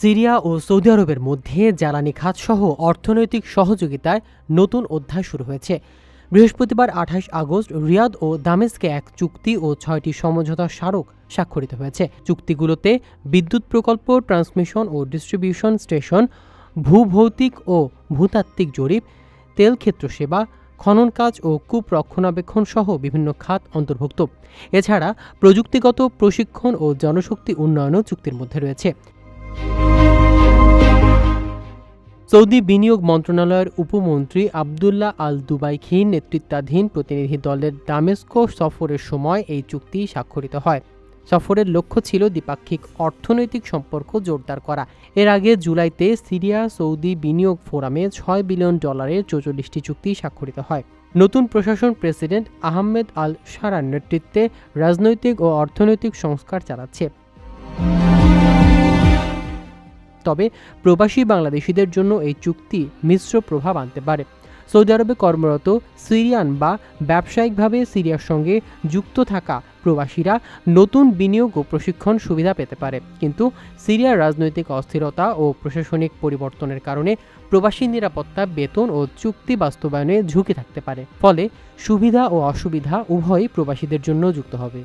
Syria ও Saudi আরবের মধ্যে জ্বালানি খাতসহ অর্থনৈতিক সহযোগিতায় নতুন অধ্যায় শুরু হয়েছে। বৃহস্পতিবার আঠাশ আগস্ট রিয়াদ ও দামেস্কে এক চুক্তি ও ছয়টি সমঝোতা স্মারক স্বাক্ষরিত হয়েছে। চুক্তিগুলোতে বিদ্যুৎ প্রকল্প, ট্রান্সমিশন ও ডিস্ট্রিবিউশন স্টেশন, ভূভৌতিক ও ভূতাত্ত্বিক জরিপ, তেল ক্ষেত্র সেবা, খনন কাজ ও কূপ রক্ষণাবেক্ষণ সহ বিভিন্ন খাত অন্তর্ভুক্ত। এছাড়া প্রযুক্তিগত প্রশিক্ষণ ও জনশক্তি উন্নয়নও চুক্তির মধ্যে রয়েছে। সৌদি বিনিয়োগ মন্ত্রণালয়ের উপমন্ত্রী আবদুল্লাহ আল দুবাইখির নেতৃত্বাধীন প্রতিনিধি দলের দামেস্কো সফরের সময় এই চুক্তি স্বাক্ষরিত হয়। সফরের লক্ষ্য ছিল দ্বিপাক্ষিক অর্থনৈতিক সম্পর্ক জোরদার করা। এর আগে জুলাইতে সিরিয়া সৌদি বিনিয়োগ ফোরামে ছয় বিলিয়ন ডলারের চৌচল্লিশটি চুক্তি স্বাক্ষরিত হয়। নতুন প্রশাসন প্রেসিডেন্ট আহমেদ আল সারার নেতৃত্বে রাজনৈতিক ও অর্থনৈতিক সংস্কার চালাচ্ছে। তবে প্রবাসী বাংলাদেশিদের জন্য এই চুক্তি মিশ্র প্রভাব আনতে পারে। সৌদি আরবে কর্মরত সিরিয়ান বা ব্যবসায়িকভাবে সিরিয়ার সঙ্গে যুক্ত থাকা প্রবাসীরা নতুন বিনিয়োগ ও প্রশিক্ষণ সুবিধা পেতে পারে। কিন্তু সিরিয়ার রাজনৈতিক অস্থিরতা ও প্রশাসনিক পরিবর্তনের কারণে প্রবাসী নিরাপত্তা, বেতন ও চুক্তি বাস্তবায়নে ঝুঁকি থাকতে পারে। ফলে সুবিধা ও অসুবিধা উভয়ই প্রবাসীদের জন্য যুক্ত হবে।